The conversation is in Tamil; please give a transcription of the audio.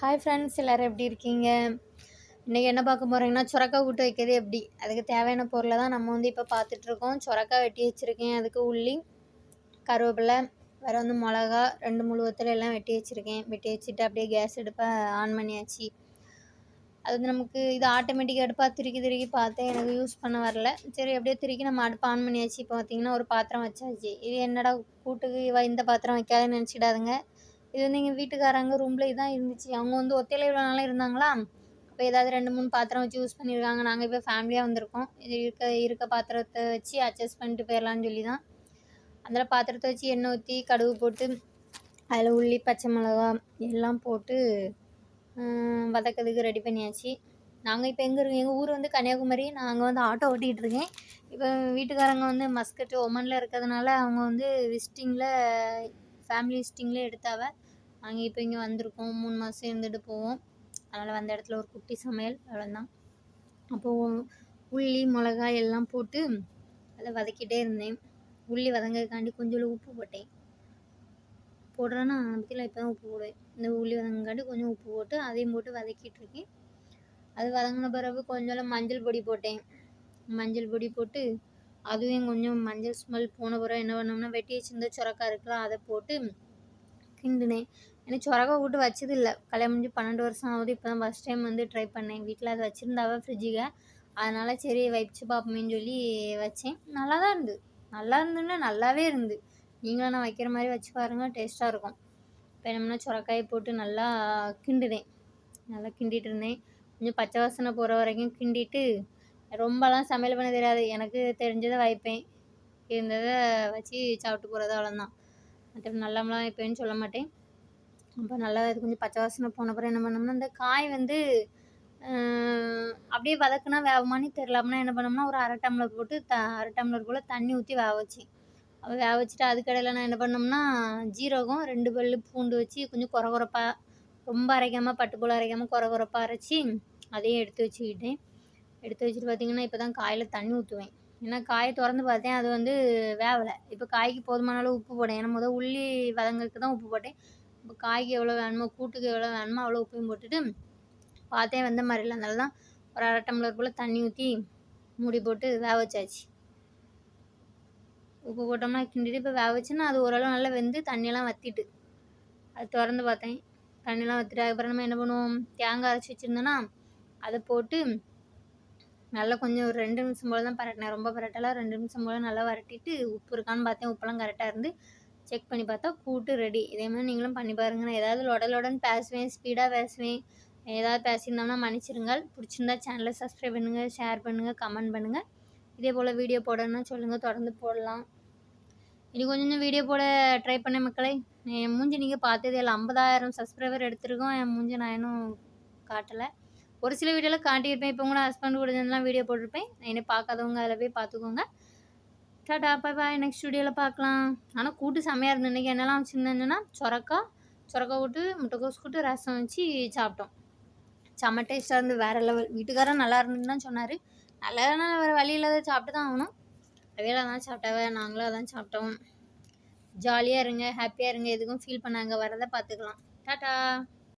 ஹாய் ஃப்ரெண்ட்ஸ் எல்லோரும் எப்படி இருக்கீங்க? இன்றைக்கி என்ன பார்க்க போகிறீங்கன்னா சுரக்கா கூட்டு வைக்கிறது எப்படி? அதுக்கு தேவையான பொருளை தான் நம்ம வந்து இப்போ பார்த்துட்ருக்கோம் சுரக்கா வெட்டி வச்சுருக்கேன். அதுக்கு உள்ளி கருவேப்பிலை வேறு வந்து மிளகா ரெண்டு முழு வத்தல் எல்லாம் வெட்டி வச்சுருக்கேன். வெட்டி வச்சுட்டு அப்படியே கேஸ் அடுப்பை ஆன் பண்ணியாச்சு. அது வந்து நமக்கு இது ஆட்டோமேட்டிக் அடுப்பாக திருக்கி திருக்கி பார்த்தேன். எனக்கு யூஸ் பண்ண வரல. சரி அப்படியே திருக்கி நம்ம அடுப்பை ஆன் பண்ணியாச்சு. இப்போ பார்த்திங்கன்னா ஒரு பாத்திரம் வச்சாச்சு. இது என்னடா கூட்டுக்கு இவ இந்த பாத்திரம் வைக்காதுன்னு நினச்சிடாதுங்க இது வந்து எங்கள் வீட்டுக்காரங்க ரூமில் இதான் இருந்துச்சு. அவங்க வந்து ஒத்தையில் இவ்வளோ நாளாக இருந்தாங்களா? அப்போ ஏதாவது ரெண்டு மூணு பாத்திரம் வச்சு யூஸ் பண்ணியிருக்காங்க நாங்கள் இப்போ ஃபேமிலியாக வந்திருக்கோம். இது இருக்க இருக்க பாத்திரத்தை வச்சு அட்ஜஸ்ட் பண்ணிட்டு போயிடலான்னு சொல்லி தான் அதில் பாத்திரத்தை வச்சு எண்ணெய் ஊற்றி கடுகு போட்டு அதில் உள்ளி பச்சை மிளகா எல்லாம் போட்டு வதக்கிறதுக்கு ரெடி பண்ணியாச்சு. நாங்கள் இப்போ எங்கே இருக்கோம்? எங்கள் ஊர் வந்து கன்னியாகுமரி. நாங்கள் வந்து ஆட்டோ ஓட்டிகிட்டு இருக்கேன். இப்போ வீட்டுக்காரங்க வந்து மஸ்கட் ஒமனில் இருக்கிறதுனால அவங்க வந்து விசிட்டிங்கில் ஃபேமிலி விசிட்டிங்கில் எடுத்தாவ நாங்கள் இப்போ இங்கே வந்திருக்கோம் மூணு மாதம் இருந்துட்டு போவோம். அதனால் வந்த இடத்துல ஒரு குட்டி சமையல் அவ்வளோதான் அப்போது உள்ளி மிளகாய் எல்லாம் போட்டு அதை வதக்கிட்டே இருந்தேன். உள்ளி வதங்கிறதுக்காண்டி கொஞ்சோண்டு உப்பு போட்டேன். போடுறேன்னா பற்றியில் இப்போ தான் உப்பு போடுவேன். இந்த உள்ளி வதங்காண்டி கொஞ்சம் உப்பு போட்டு அதையும் போட்டு வதக்கிட்டு இருக்கேன். அது வதங்கின பிறகு கொஞ்சம் மஞ்சள் பொடி போட்டேன். மஞ்சள் பொடி போட்டு அதுவும் கொஞ்சம் மஞ்சள் ஸ்மெல் போன பிறகு என்ன பண்ணோம்னா வெட்டி வச்சிருந்த சுரக்கா இருக்குல்ல அதை போட்டு கிண்டினேன். எனக்கு சுரக்கா கூட்டு வச்சது இல்லை. கல்யாணம் முடிஞ்சு பன்னெண்டு வருஷம் ஆகுது. இப்போ தான் ஃபஸ்ட் டைம் வந்து ட்ரை பண்ணேன். வீட்டில் அதை வச்சுருந்தாவ ஃப்ரிட்ஜுக்கு அதனால் சரி வச்சு பார்ப்போமேன்னு சொல்லி வச்சேன். நல்லா தான் இருந்து. நல்லா இருந்துன்னா நல்லாவே இருந்து. நீங்களும் நான் வைக்கிற மாதிரி வச்சு பாருங்கள் டேஸ்ட்டாக இருக்கும். இப்போ என்னம்னா சுரக்காயை போட்டு நல்லா கிண்டுனேன். நல்லா கிண்டிகிட்டு இருந்தேன். கொஞ்சம் பச்சை வாசனை போகிற வரைக்கும் கிண்டிட்டு ரொம்பலாம் சமையல் பண்ண தெரியாது. எனக்கு தெரிஞ்சதை வைப்பேன். இருந்ததை வச்சு சாப்பிட்டு போகிறது அவ்வளோதான் மற்ற நல்லாமலாம் வைப்பேன்னு சொல்ல மாட்டேன். அப்போ நல்லா இது கொஞ்சம் பச்சை வாசனை போன அப்புறம் என்ன பண்ணோம்னா இந்த காய் வந்து அப்படியே வதக்குனா வேகமானு தெரில அப்படின்னா என்ன பண்ணோம்னா ஒரு அரை டம்ளர் போட்டு த அரை டம்ளர் போல் தண்ணி ஊற்றி வேக வச்சேன். அப்போ வேக வச்சுட்டு அதுக்கடையில் நான் என்ன பண்ணோம்னா ஜீரகம் ரெண்டு பல் பூண்டு வச்சு கொஞ்சம் குறை குறைப்பாக ரொம்ப அரைக்காமல் பட்டு போல் அரைக்காமல் குறை குறைப்பாக அரைச்சி அதையும் எடுத்து வச்சுக்கிட்டேன். எடுத்து வச்சுட்டு பார்த்திங்கன்னா இப்போ தான் காயில் தண்ணி ஊற்றுவேன் ஏன்னா காயை திறந்து பார்த்தேன் அது வந்து வேவலை. இப்போ காய்க்கு போதுமான அளவு உப்பு போட்டேன். ஏன்னா முதல் உள்ளி வதங்கிறதுக்கு தான் உப்பு போட்டேன். இப்போ காய்க்கு எவ்வளோ வேணுமோ கூட்டுக்கு எவ்வளோ வேணுமோ அவ்வளோ உப்பையும் போட்டுட்டு பார்த்தேன் வந்த மாதிரி இல்லை. அதனால தான் ஒரு அரை டம்ளர் போல் தண்ணி ஊற்றி மூடி போட்டு வேக வச்சாச்சு. உப்பு போட்டோம்னா கிண்டிட்டு இப்போ வேக வச்சுன்னா அது ஓரளவு நல்லா வெந்து தண்ணியெல்லாம் வற்றிட்டு அது திறந்து பார்த்தேன். தண்ணியெலாம் வற்றிட்டு அதுக்கப்புறம் நம்ம என்ன பண்ணுவோம்? தேங்காய் அரைச்சி வச்சுருந்தோன்னா அதை போட்டு நல்லா கொஞ்சம் ஒரு ரெண்டு நிமிஷம் போல் தான் பரட்டினேன். ரொம்ப பரட்டலாம் ரெண்டு நிமிஷம் போல் நல்லா வரட்டிட்டு உப்பு இருக்கான்னு பார்த்தேன். உப்பெல்லாம் கரெக்டாக இருந்து செக் பண்ணி பார்த்தா கூட்டு ரெடி இதே மாதிரி நீங்களும் பண்ணி பாருங்கள் நான் ஏதாவது லொடலோடன்னு பேசுவேன் ஸ்பீடாக பேசுவேன். ஏதாவது பேசியிருந்தோம்னா மன்னிச்சிருங்கள். பிடிச்சிருந்தா சேனலை சப்ஸ்கிரைப் பண்ணுங்கள் ஷேர் பண்ணுங்கள் கமெண்ட் பண்ணுங்கள் இதே போல் வீடியோ போடணும்னா சொல்லுங்கள் தொடர்ந்து போடலாம். இனி கொஞ்சம் வீடியோ போட ட்ரை பண்ண மக்களை. என் மூஞ்சி நீங்கள் பார்த்ததே இல்லை. ஐம்பதாயிரம் சப்ஸ்கிரைபர் எடுத்திருக்கோம். என் மூஞ்சி நான் இன்னும் காட்டலை. ஒரு சில வீடியோவில் காட்டியிருப்பேன். இப்போ கூட ஹஸ்பண்ட் கூட இருந்தெல்லாம் வீடியோ போட்டிருப்பேன். என்னை பார்க்காதவங்க அதில் போய் பார்த்துக்கோங்க. டாடா பாய் பாய் நெக்ஸ்ட் வீடியோவில் பார்க்கலாம். ஆனால் கூட்டு செம்மையாக இருந்தது. இன்றைக்கி என்னெல்லாம் வச்சுருந்தேன்னா சொரக்கா சொரக்கா கூட்டு முட்டைக்கோஸ் கூட்டு ரசம் வச்சு சாப்பிட்டோம். செம்ம டேஸ்ட்டாக இருந்து வேறு லெவல் வீட்டுக்காரன் நல்லா இருந்துன்னு தான் சொன்னார். நல்லா வேறு வழி இல்லாத சாப்பிட்டு தான் ஆகணும். வேலை தான் சாப்பிட்டாவே நாங்களும் அதான் சாப்பிட்டோம். ஜாலியாக இருங்க ஹாப்பியாக இருங்க. எதுக்கும் ஃபீல் பண்ணாங்க. வரதை பார்த்துக்கலாம். டாட்டா